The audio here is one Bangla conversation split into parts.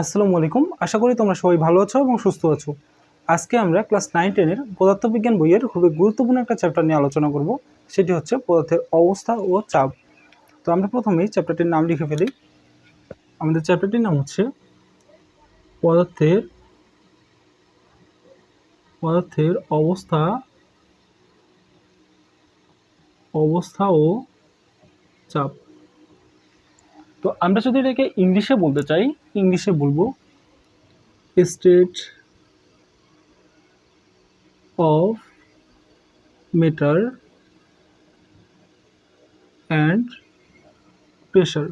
আসসালামু আলাইকুম। আশা করি তোমরা সবাই ভালো আছো এবং সুস্থ আছো। আজকে আমরা ক্লাস নাইন টেনের পদার্থবিজ্ঞান বইয়ের খুবই গুরুত্বপূর্ণ একটা চ্যাপ্টার নিয়ে আলোচনা করব। সেটি হচ্ছে পদার্থের অবস্থা ও চাপ। তো আমরা প্রথমেই চ্যাপ্টারটির নাম লিখে ফেলি। আমাদের চ্যাপ্টারটির নাম হচ্ছে পদার্থের পদার্থের অবস্থা অবস্থা ও চাপ। তো আমরা যদি এটাকে ইংলিশে বলতে চাই ইংলিশে বলব state of matter and pressure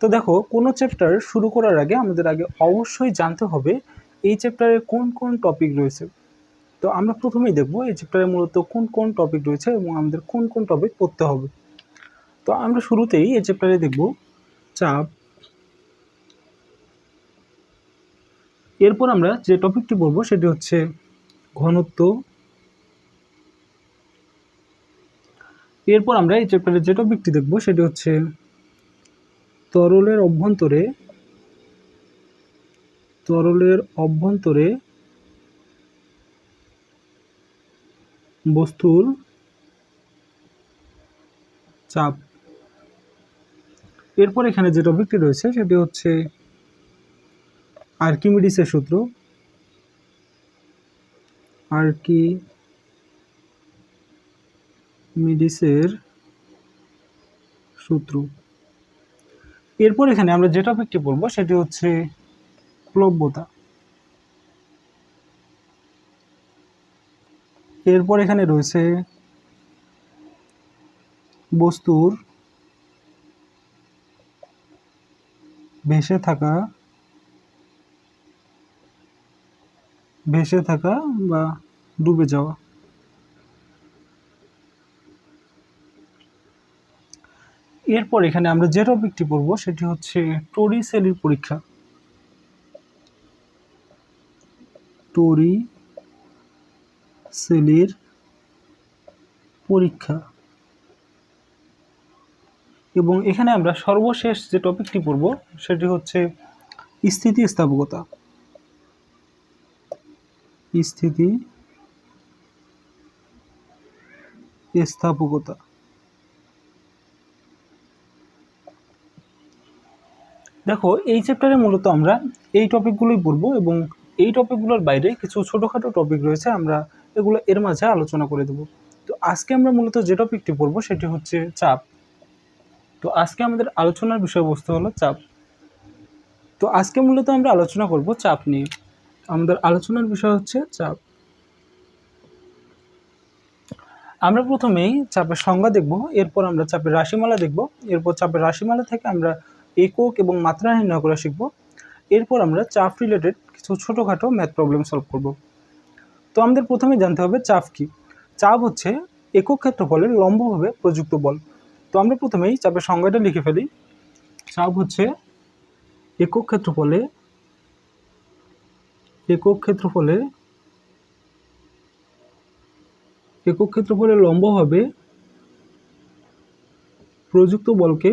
তো দেখো, কোনো চ্যাপ্টার শুরু করার আগে আমাদের আগে অবশ্যই জানতে হবে, এই চ্যাপ্টারে কোন কোন টপিক রয়েছে। তো আমরা প্রথমেই দেখব এই চ্যাপ্টারে মূলত কোন কোন টপিক রয়েছে এবং আমাদের কোন কোন টপিক পড়তে হবে। তো আমরা শুরুতেই এই চ্যাপ্টারে দেখব চাপ। এরপর আমরা যে টপিকটি পড়ব সেটি হচ্ছে ঘনত্ব। এরপর আমরা এই চ্যাপ্টারে যে টপিকটি দেখব সেটি হচ্ছে তরলের অভ্যন্তরে তরলের অভ্যন্তরে বস্তুর চাপ। এরপর এখানে যে টপিকটি রয়েছে, সেটি হচ্ছে আর্কিমিডিসের সূত্র। আর্কিমিডিসের সূত্র। এরপর এখানে আমরা যে টপিকটি পড়ব সেটি হচ্ছে প্লব্যতা। এরপর এখানে রয়েছে বস্তুর ভেসে থাকা ভেসে থাকা বা ডুবে যাওয়া। এরপর এখানে আমরা যে টপিকটি পড়ব সেটি হচ্ছে টোরি সেলির পরীক্ষা। টোরি সেলের পরীক্ষা। এবং এখানে আমরা সর্বশেষ যে টপিকটি পড়ব, সেটি হচ্ছে স্থিতিস্থাপকতা। স্থিতি স্থাপকতা। দেখো, এই চ্যাপ্টারে মূলত আমরা এই টপিকগুলোই পড়ব এবং এই টপিকগুলোর বাইরে কিছু ছোটোখাটো টপিক রয়েছে, আমরা এগুলো এর মাঝে আলোচনা করে দেব। তো আজকে আমরা মূলত যে টপিকটি পড়ব সেটি হচ্ছে চাপ। তো আজকে আমাদের আলোচনার বিষয়বস্তু হলো চাপ। তো আজকে মূলত আমরা আলোচনা করব চাপ নিয়ে। আমাদের আলোচনার বিষয় হচ্ছে চাপ। আমরা প্রথমেই চাপের সংজ্ঞা দেখব, এরপর আমরা চাপের রাশিমালা দেখব, এরপর চাপের রাশিমালা থেকে আমরা একক এবং মাত্রা নির্ণয় করা শিখব। এরপর আমরা চাপ রিলেটেড কিছু ছোটোখাটো ম্যাথ প্রবলেম সলভ করব। তো আমাদের প্রথমে জানতে হবে চাপ কি। চাপ হচ্ছে একক ক্ষেত্রফলের লম্বভাবে প্রযুক্ত বল। তো আমরা প্রথমেই চাপের সংজ্ঞাটা লিখে ফেলি। চাপ হচ্ছে একক ক্ষেত্রফলে একক ক্ষেত্রফলে একক ক্ষেত্রফলে লম্বভাবে প্রযুক্ত বলকে,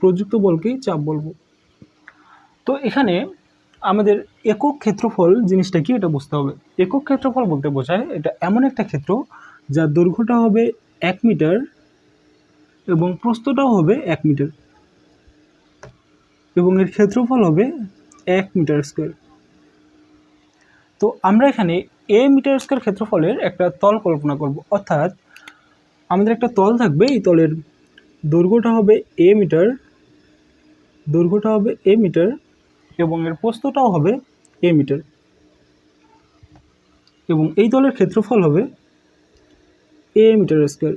প্রযুক্ত বলকেই চাপ বলব। তো এখানে আমাদের একক ক্ষেত্রফল জিনিসটা কি এটা বুঝতে হবে। একক ক্ষেত্রফল বলতে বোঝায় এটা এমন একটা ক্ষেত্র যার দৈর্ঘ্যটা হবে এক মিটার এবং প্রস্থটাও হবে এক মিটার এবং এর ক্ষেত্রফল হবে এক মিটার স্কোয়ার। তো আমরা এখানে এ মিটার স্কোয়ার ক্ষেত্রফলের একটা তল কল্পনা করব। অর্থাৎ আমাদের একটা তল থাকবে, এই তলের দৈর্ঘ্যটা হবে এ মিটার, দৈর্ঘ্যটা হবে এ মিটার এবং এর প্রস্থটাও হবে এ মিটার। এবং এই তলের ক্ষেত্রফল হবে এ মিটার স্কোয়ার।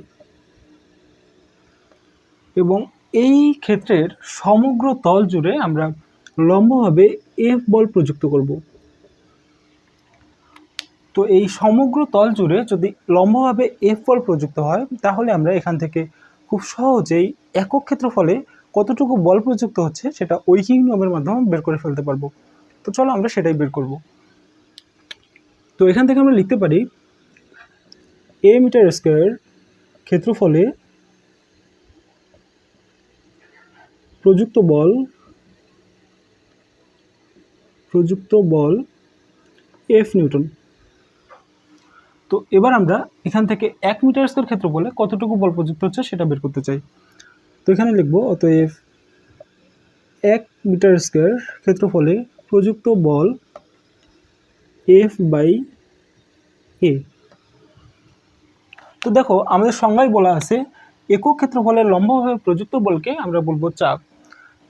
এবং এই ক্ষেত্রের সমগ্র তল জুড়ে আমরা লম্বভাবে এফ বল প্রযুক্ত করব। তো এই সমগ্র তল জুড়ে যদি লম্বভাবে এফ বল প্রযুক্ত হয়, তাহলে আমরা এখান থেকে খুব সহজেই একক ক্ষেত্রফলে কতটুকু বল প্রযুক্ত হচ্ছে সেটা ঐকিক নিয়মের মাধ্যমে বের করে ফেলতে পারব। তো চলো আমরা সেটাই বের করব। তো এখান থেকে আমরা লিখতে পারি এ মিটার স্কোয়ার ক্ষেত্রফলে প্রযুক্ত বল প্রযুক্ত বল এফ নিউটন। তো এবার আমরা এখান থেকে এক মিটার স্কোয়ার ক্ষেত্রফলে কতটুকু বল প্রযুক্ত হচ্ছে সেটা বের করতে চাই। তো এখানে লিখব, অতএব এক মিটার স্কোয়ার ক্ষেত্রফলে প্রযুক্ত বল এফ বাই এ তো দেখো, আমাদের সংজ্ঞায় বলা আছে, একক ক্ষেত্রফলের লম্বভাবে প্রযুক্ত বলকে আমরা বলব চাপ।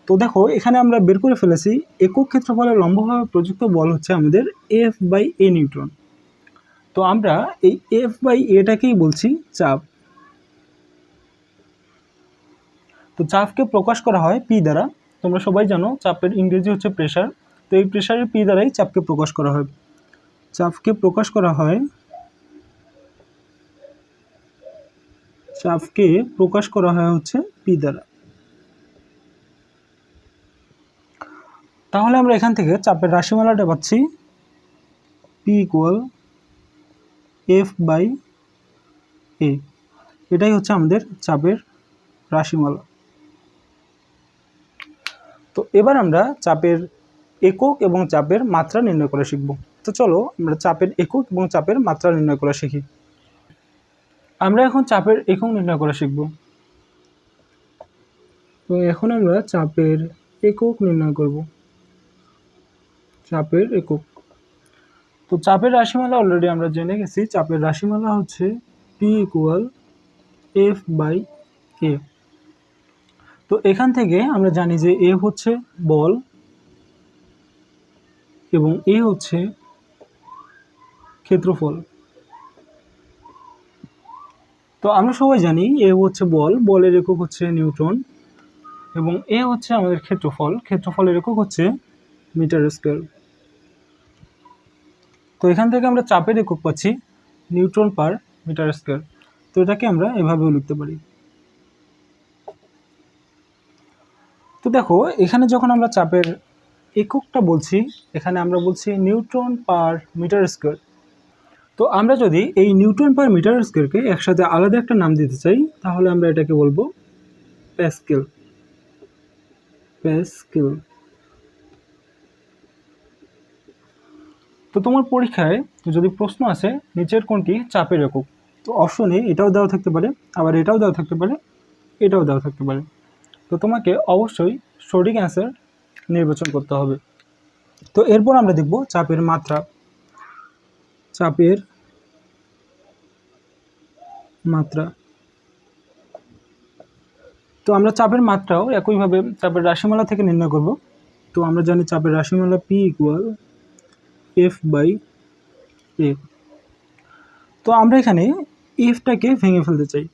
তো দেখো, এখানে আমরা বের করে ফেলেছি, একক ক্ষেত্রফলের লম্বভাবে প্রযুক্ত বল হচ্ছে আমাদের এফ বাই এ নিউটন তো আমরা এই এফ বাই এটাকেই বলছি চাপ। তো চাপকে প্রকাশ করা হয় পি দ্বারা। তোমরা সবাই জানো চাপের ইংরেজি হচ্ছে প্রেশার তো এই প্রেশারের পি দ্বারাই চাপকে প্রকাশ করা হয়। চাপকে প্রকাশ করা হয় চাপকে প্রকাশ করা হয় হচ্ছে পি দ্বারা। তাহলে আমরা এখান থেকে চাপের রাশিমালাটা পাচ্ছি। P equal F by A এটাই হচ্ছে আমাদের চাপের রাশিমালা। তো এবার আমরা চাপের একক এবং চাপের মাত্রা নির্ণয় করা শিখব। তো চলো আমরা চাপের একক এবং চাপের মাত্রা নির্ণয় করা শিখি। আমরা এখন চাপের একক নির্ণয় করা শিখব। তো এখন আমরা চাপের একক নির্ণয় করব। চাপের একক। তো চাপের রাশিমালা অলরেডি আমরা জেনে গেছি। চাপের রাশিমালা হচ্ছে P equal F by A তো এখান থেকে আমরা জানি যে এ হচ্ছে বল এবং এ হচ্ছে ক্ষেত্রফল। তো আমরা সবাই জানি এ হচ্ছে বল, বলের একক হচ্ছে নিউটন এবং এ হচ্ছে আমাদের ক্ষেত্রফল, ক্ষেত্রফলের একক হচ্ছে মিটার স্কোয়ার। তো এখান থেকে আমরা চাপের একক পাচ্ছি নিউটন পার মিটার স্কোয়ার। তো এটাকে আমরা এভাবেও লিখতে পারি। তো দেখো, এখানে যখন আমরা চাপের এককটা বলছি, এখানে আমরা বলছি নিউট্রন পার মিটার স্কোয়ার। তো আমরা যদি এই নিউটন পার মিটার স্কোয়ারকে একসাথে আলাদা একটা নাম দিতে চাই, তাহলে আমরা এটাকে বলব প্যাসকেল। প্যাসকেল। তো তোমার পরীক্ষায় যদি প্রশ্ন আসে, নিচের কোনটি চাপের একক? তো অপশনে এটাও দেওয়া থাকতে পারে, আবার এটাও দেওয়া থাকতে পারে, এটাও দেওয়া থাকতে পারে। তো তোমাকে অবশ্যই সঠিক অ্যান্সার নির্বাচন করতে হবে। তো এরপর আমরা দেখব চাপের মাত্রা। চাপের মাত্রা। তো আমরা চাপের মাত্রাও একইভাবে চাপের রাশিমালা থেকে নির্ণয় করব। তো আমরা জানি চাপের রাশিমালা P equal F by A তো আমরা এখানে এফটাকে ভেঙে ফেলতে চাই।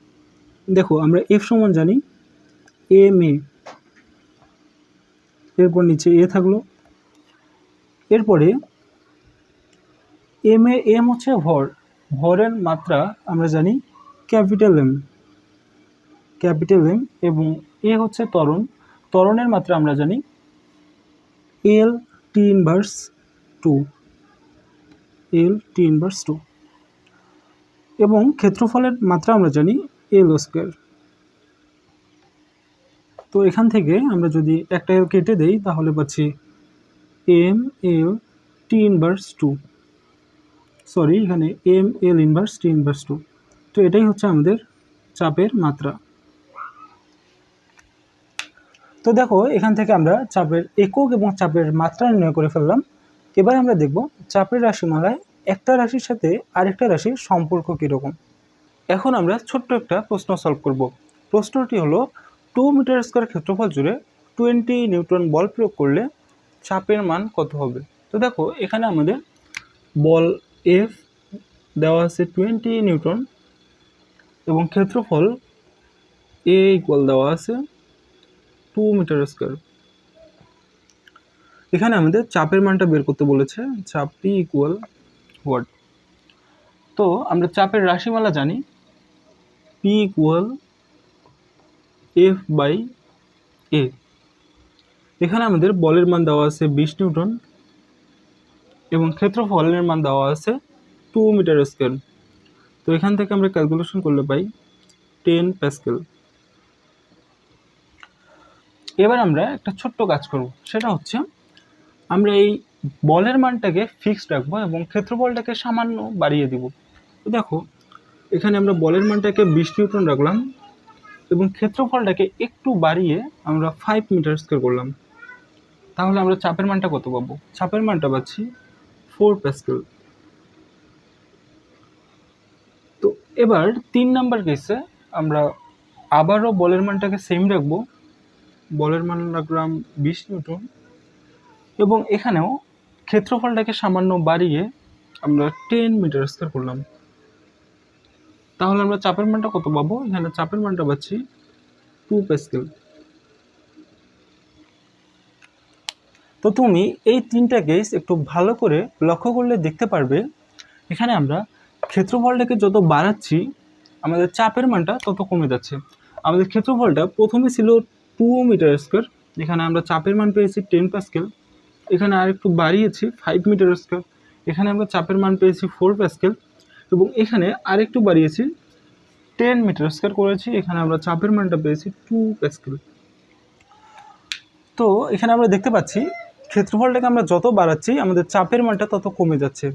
দেখো, আমরা এফ সমান জানি এম এ এরপর নিচে এ থাকল। এরপরে এম এ, এম হচ্ছে ভর। ভরের মাত্রা আমরা জানি ক্যাপিটাল এম। ক্যাপিটাল এম এবং এ হচ্ছে ত্বরণ। ত্বরণের মাত্রা আমরা জানি L T inverse two. L T inverse two. এবং ক্ষেত্রফলের মাত্রা আমরা জানি এল স্কোয়ার। তো এখান থেকে আমরা যদি একটা কেটে দেই, তাহলে পাচ্ছি M L T inverse two sorry এখানে M L inverse T inverse two তো এটাই হচ্ছে আমাদের চাপের মাত্রা। তো দেখো, এখান থেকে আমরা চাপের একক এবং চাপের মাত্রা নির্ণয় করে ফেললাম। এবার আমরা দেখব চাপের রাশিমালায় একটা রাশির সাথে আরেকটা রাশির সম্পর্ক কীরকম। এখন আমরা ছোট্ট একটা প্রশ্ন সলভ করব। প্রশ্নটি হলো টু মিটার স্কোয়ার ক্ষেত্রফল জুড়ে টোয়েন্টি নিউটন বল প্রয়োগ করলে চাপের মান কত হবে? তো দেখো, এখানে আমাদের বল এফ দেওয়া আছে টোয়েন্টি নিউটন এবং ক্ষেত্রফল এ ইকুয়াল দেওয়া আছে টু মিটার স্কোয়ার এখানে আমাদের চাপের মানটা বের করতে বলেছে, চাপ পি ইকুয়াল হোয়াট তো আমরা চাপের রাশিমালা জানি P equal F by A এখানে আমাদের বলের মান দেওয়া আছে বিশ নিউটন এবং ক্ষেত্রফলের মান দেওয়া আছে টু মিটার স্কোয়ার। তো এখান থেকে আমরা ক্যালকুলেশন করলে পাই টেন প্যাসকেল এবার আমরা একটা ছোট্ট কাজ করব, সেটা হচ্ছে আমরা এই বলের মানটাকে ফিক্সড রাখব এবং ক্ষেত্রফলটাকে সামান্য বাড়িয়ে দিব। তো দেখো, এখানে আমরা বলের মানটাকে বিশ নিউটন রাখলাম এবং ক্ষেত্রফলটাকে একটু বাড়িয়ে আমরা ফাইভ মিটার স্কোয়ার করলাম। তাহলে আমরা চাপের মানটা কত পাবো? চাপের মানটা পাচ্ছি ফোর প্যাসকেল তো এবার তিন নাম্বার কেসে আমরা আবারও বলের মানটাকে সেম রাখব। বলের মান রাখলাম বিশ নিউটন। এবং এখানেও ক্ষেত্রফলটাকে সামান্য বাড়িয়ে আমরা টেন মিটার স্কোয়ার করলাম। তাহলে আমরা চাপের মানটা কত পাবো? এখানে চাপের মানটা পাচ্ছি টু প্যাসকেল তো তুমি এই তিনটা কেস একটু ভালো করে লক্ষ্য করলে দেখতে পারবে, এখানে আমরা ক্ষেত্রফলটাকে যত বাড়াচ্ছি, আমাদের চাপের মানটা তত কমে যাচ্ছে। আমাদের ক্ষেত্রফলটা প্রথমে ছিল টু মিটার স্কোয়ার এখানে আমরা চাপের মান পেয়েছি টেন প্যাসকেল এখানে আরেকটু বাড়িয়েছি ফাইভ মিটার স্কোয়ার এখানে আমরা চাপের মান পেয়েছি ফোর প্যাসকেল এবং এখানে আরেকটু বাড়িয়েছি টেন মিটার স্কোয়ার করেছি, এখানে আমরা চাপের মানটা পেয়েছি টু প্যাসকেল তো এখানে আমরা দেখতে পাচ্ছি ক্ষেত্রফলটাকে আমরা যত বাড়াচ্ছি, আমাদের চাপের মানটা তত কমে যাচ্ছে।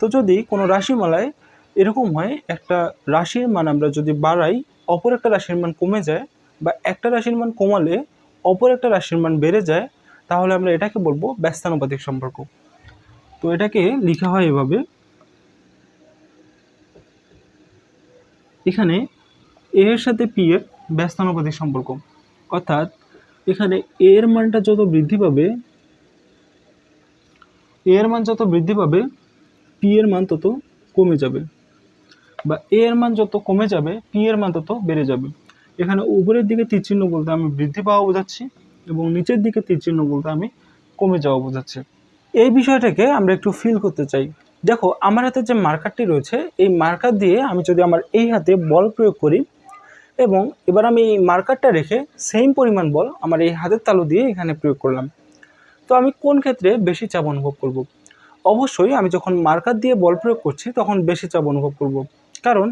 তো যদি কোনো রাশিমালায় এরকম হয়, একটা রাশির মান আমরা যদি বাড়াই, অপর একটা রাশির মান কমে যায় বা একটা রাশির মান কমালে অপর একটা রাশির মান বেড়ে যায়, তাহলে আমরা এটাকে বলব ব্যস্তানুপাতিক সম্পর্ক। তো এটাকে লেখা হয় এভাবে এখানে এ এর সাথে পি এর ব্যস্তানুপাতিক সম্পর্ক। অর্থাৎ এখানে এ এর মানটা যত বৃদ্ধি পাবে এ এর মান যত বৃদ্ধি পাবে পি এর মান তত কমে যাবে। বা এ এর মান যত কমে যাবে পি এর মান তত বেড়ে যাবে। এখানে উপরের দিকে তীর চিহ্ন বলতে আমি বৃদ্ধি পাওয়া বোঝাচ্ছি এবং নিচের দিকে তীর চিহ্ন বলতে আমি কমে যাওয়া বোঝাচ্ছি। এই বিষয়টাকে আমরা একটু ফিল করতে চাই। দেখো, আমার হাতে যে মার্কারটি রয়েছে, এই মার্কার দিয়ে আমি যদি আমার এই হাতে বল প্রয়োগ করি এবং এবার আমি এই মার্কারটা রেখে সেম পরিমাণ বল আমার এই হাতের তালু দিয়ে এখানে প্রয়োগ করলাম তো আমি কোন ক্ষেত্রে বেশি চাপ অনুভব করব। অবশ্যই আমি যখন মার্কার দিয়ে বল প্রয়োগ করছি, তখন বেশি চাপ অনুভব করব। কারণ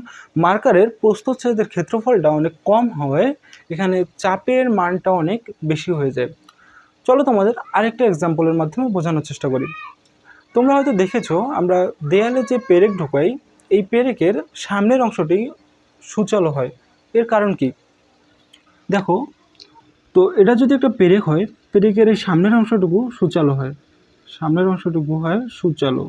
মার্কারের প্রস্থচ্ছেদের ক্ষেত্রফলটা অনেক কম হয়ে এখানে চাপের মানটা অনেক বেশি হয়ে যায় চলো তোমাদের আরেকটা এক্সাম্পলের মাধ্যমে বোঝানোর চেষ্টা করি তোমরা হয়তো দেখেছ, আমরা দেয়ালে যে পেরেক ঢোকাই, এই পেরেকের সামনের অংশটি সুচালো হয়। এর কারণ কি? দেখো, তো এটা যদি একটা পেরেক হয়, পেরেকের এই সামনের অংশটুকু সুচালো হয়। সামনের অংশটুকু হয় সুচালো।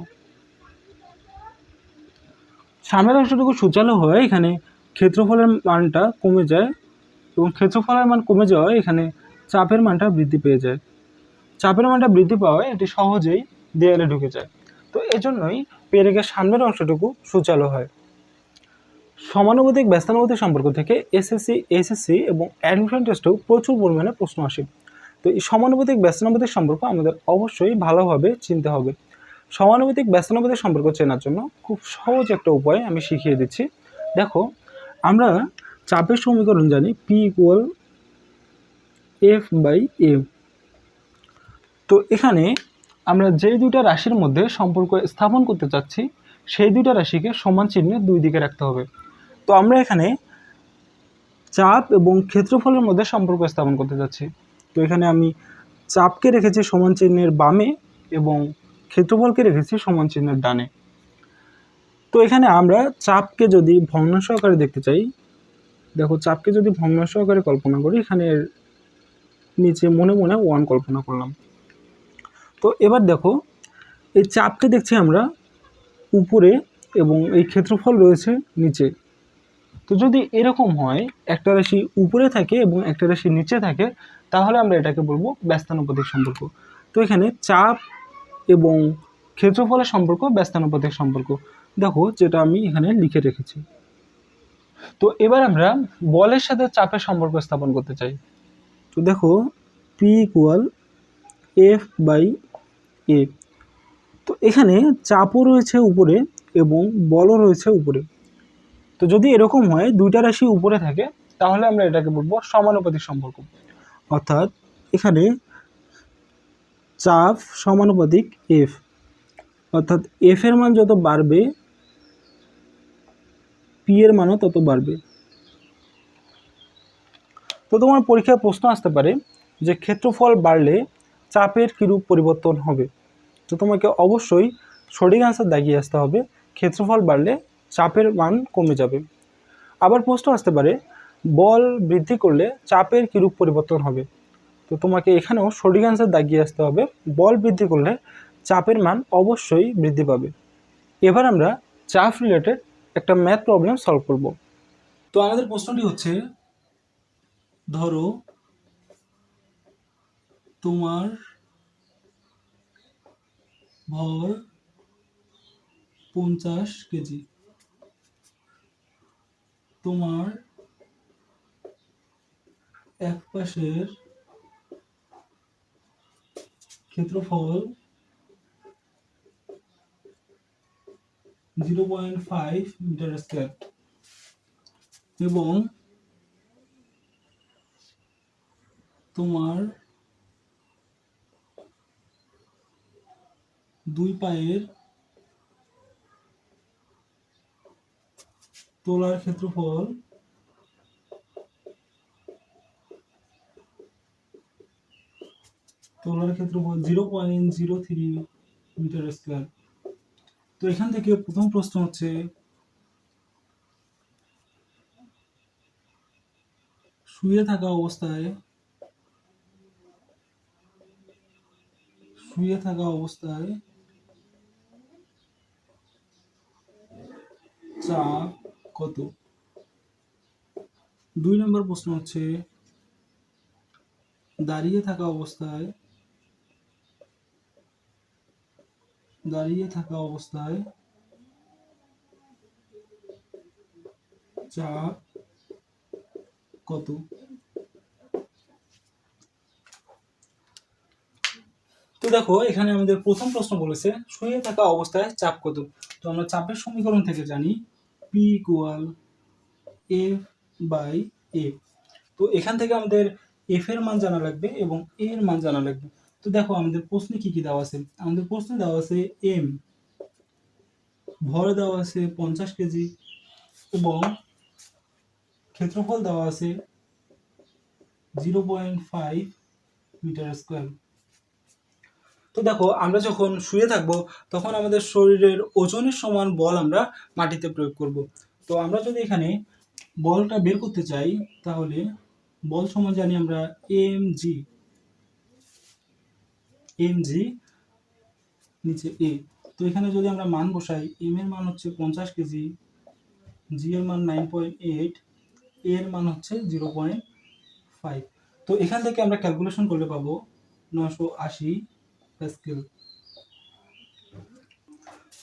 সামনের অংশটুকু সুচালো হয় এখানে ক্ষেত্রফলের মানটা কমে যায় এবং ক্ষেত্রফলের মান কমে যাওয়ায় এখানে চাপের মানটা বৃদ্ধি পেয়ে যায়। চাপের মানটা বৃদ্ধি পাওয়ায় এটি সহজেই দেয়ালে ঢুকে যায়। তো এজন্যই পেরেকের সামনের অংশটুকু সুচালো হয়। সমানুপাতিক ব্যস্তানুপাতিক সম্পর্ক থেকে এসএসসি এসএসসি এবং অ্যাডমিশন টেস্টেও প্রচুর পরিমাণে প্রশ্ন আসে। তো এই সমানুপাতিক ব্যস্তানুপাতিক সম্পর্ক আমাদের অবশ্যই ভালোভাবে চিনতে হবে। সমানুপাতিক ব্যস্তানুপাতিক সম্পর্ক চেনার জন্য খুব সহজ একটা উপায় আমি শিখিয়ে দিচ্ছি। দেখো, আমরা চাপের সমীকরণ জানি P equal F by A তো এখানে আমরা যেই দুইটা রাশির মধ্যে সম্পর্ক স্থাপন করতে চাচ্ছি, সেই দুইটা রাশিকে সমান চিহ্নে দুই দিকে রাখতে হবে। তো আমরা এখানে চাপ এবং ক্ষেত্রফলের মধ্যে সম্পর্ক স্থাপন করতে যাচ্ছি তো এখানে আমি চাপকে রেখেছি সমান চিহ্নের বামে এবং ক্ষেত্রফলকে রেখেছি সমান চিহ্নের ডানে। তো এখানে আমরা চাপকে যদি ভগ্নাংশ আকারে দেখতে চাই, দেখো চাপকে যদি ভগ্নাংশ আকারে কল্পনা করি, এখানে নিচে মনে মনে ওয়ান কল্পনা করলাম। তো এবার দেখো, এই চাপকে দেখছি আমরা উপরে এবং এই ক্ষেত্রফল রয়েছে নিচে। তো যদি এরকম হয়, একটা রাশি উপরে থাকে এবং একটা রাশি নিচে থাকে, তাহলে আমরা এটাকে বলব ব্যস্তানুপাতিক সম্পর্ক। তো এখানে চাপ এবং ক্ষেত্রফলের সম্পর্ক, ব্যস্তানুপাতিক সম্পর্ক। দেখো, যেটা আমি এখানে লিখে রেখেছি। তো এবার আমরা বলের সাথে চাপের সম্পর্ক স্থাপন করতে চাই। তো দেখো P equal F by A. তো এখানে চাপও রয়েছে উপরে এবং বলও রয়েছে উপরে। তো যদি এরকম হয়, দুইটা রাশি উপরে থাকে, তাহলে আমরা এটাকে বলব সমানুপাতিক সম্পর্ক। অর্থাৎ এখানে চাপ সমানুপাতিক এফ। অর্থাৎ এফ এর মান যত বাড়বে, পি এর মানও তত বাড়বে। তো তোমার পরীক্ষায় প্রশ্ন আসতে পারে যে ক্ষেত্রফল বাড়লে চাপের কিরূপ পরিবর্তন হবে? তো তোমাকে অবশ্যই সঠিক আনসার দাগিয়ে আসতে হবে। ক্ষেত্রফল বাড়লে চাপের মান কমে যাবে। আবার প্রশ্ন আসতে পারে, বল বৃদ্ধি করলে চাপের কিরূপ পরিবর্তন হবে? তো তোমাকে এখানেও সঠিক আনসার দাগিয়ে আসতে হবে, বল বৃদ্ধি করলে চাপের মান অবশ্যই বৃদ্ধি পাবে। এবার আমরা চাপ রিলেটেড একটা ম্যাথ প্রবলেম সলভ করব। তো আমাদের প্রশ্নটি হচ্ছে, ধরো তোমার ভর পঞ্চাশ কেজি। তোমার এক পাশের ক্ষেত্রফল zero point five metre square. এবং তোমার দুই পায়ের তোলার ক্ষেত্রফল তোলার ক্ষেত্রফল zero point zero three metre square. তো এখান থেকে প্রথম প্রশ্ন হচ্ছে, শুয়ে থাকা অবস্থায়, শুয়ে থাকা অবস্থায় চাপ কত? দুই নম্বর প্রশ্ন হচ্ছে, দাঁড়িয়ে থাকা অবস্থায়, দাঁড়িয়ে থাকা অবস্থায় চাপ কত? তো দেখো, এখানে আমাদের প্রথম প্রশ্ন বলেছে, শুয়ে থাকা অবস্থায় চাপ কত? তো আমরা চাপের সমীকরণ থেকে জানি P equal F by A তো এখান থেকে আমাদের এফ এর মান জানা লাগবে এবং এ এর মান জানা লাগবে। তো দেখো, আমাদের প্রশ্নে কি কি দেওয়া আছে? আমাদের প্রশ্নে দেওয়া আছে এম ভর দেওয়া আছে পঞ্চাশ কেজি এবং ক্ষেত্রফল দেওয়া আছে zero point five metre square তো দেখো, আমরা যখন শুয়ে থাকব, তখন আমাদের শরীরের ওজনের সমান বল আমরা মাটিতে প্রয়োগ করব। তো আমরা যদি এখানে বলটা বের করতে চাই, তাহলে বল সমান জানি আমরা এম জি এম জি নিচে এ তো এখানে যদি আমরা মান বসাই এম এর মান হচ্ছে পঞ্চাশ কেজি জি এর মান নাইন পয়েন্ট এইট এর মান হচ্ছে জিরো পয়েন্ট ফাইভ তো এখান থেকে আমরা ক্যালকুলেশন করলে পাবো নশো আশি। প্যাসকেল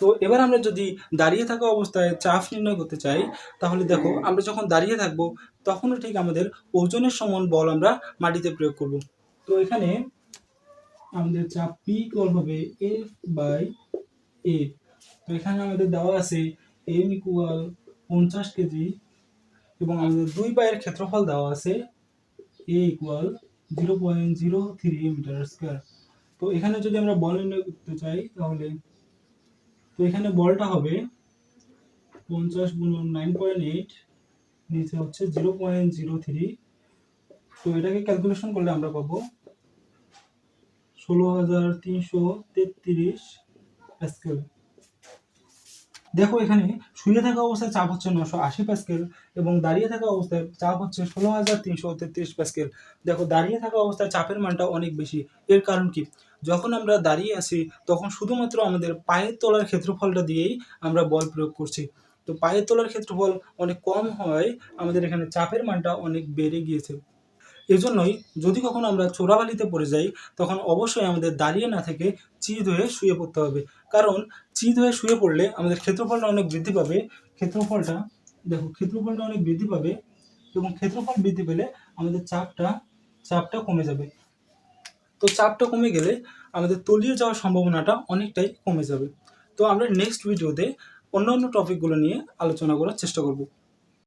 তো এবার আমরা যদি দাঁড়িয়ে থাকা অবস্থায় চাপ নির্ণয় করতে চাই, তাহলে দেখো আমরা যখন দাঁড়িয়ে থাকব, তখনও ঠিক আমাদের ওজনের সমান বল আমরা মাটিতে প্রয়োগ করব। তো এখানে আমাদের চাপ পি ইকুয়াল হবে এফ বাই এ তো এখানে আমাদের দেওয়া আছে এম ইকুয়াল পঞ্চাশ কেজি এবং আমাদের দুই পায়ের ক্ষেত্রফল দেওয়া আছে A equal zero point zero three metre square তো এখানে যদি আমরা বল নির্ণয় করতে চাই, তাহলে তো এখানে বলটা হবে পঞ্চাশ গুণন নাইন পয়েন্ট এইট নিচে হচ্ছে জিরো পয়েন্ট জিরো থ্রি তো এটাকে ক্যালকুলেশন করলে আমরা পাবো ষোলো হাজার তিনশো তেত্রিশ প্যাসকেল দেখো এখানে শুয়ে থাকা অবস্থায় চাপ হচ্ছে নশো আশি প্যাসকেল এবং দাঁড়িয়ে থাকা অবস্থায় চাপ হচ্ছে ষোলো হাজার তিনশো তেত্রিশ প্যাসকেল দেখো দাঁড়িয়ে থাকা অবস্থায় চাপের মানটা অনেক বেশি। এর কারণ কি? যখন আমরা দাঁড়িয়ে আছি, তখন শুধুমাত্র আমাদের পায়ের তলার ক্ষেত্রফলটা দিয়েই আমরা বল প্রয়োগ করছি। তো পায়ের তলার ক্ষেত্রফল অনেক কম হয়, আমাদের এখানে চাপের মানটা অনেক বেড়ে গিয়েছে। এজন্যই যদি কখনো আমরা চোরাবালিতে পড়ে যাই, তখন অবশ্যই আমাদের দাঁড়িয়ে না থেকে চিত হয়ে শুয়ে পড়তে হবে। কারণ চিত হয়ে শুয়ে পড়লে আমাদের ক্ষেত্রফলটা অনেক বৃদ্ধি পাবে। ক্ষেত্রফলটা, দেখো, ক্ষেত্রফলটা অনেক বৃদ্ধি পাবে এবং ক্ষেত্রফল বৃদ্ধি পেলে আমাদের চাপটা চাপটা কমে যাবে। তো চাপটা কমে গেলে আমাদের তলিয়ে যাওয়ার সম্ভাবনাটা অনেকটাই কমে যাবে। তো আমরা নেক্সট ভিডিওতে অন্যান্য অন্য টপিকগুলো নিয়ে আলোচনা করার চেষ্টা করব।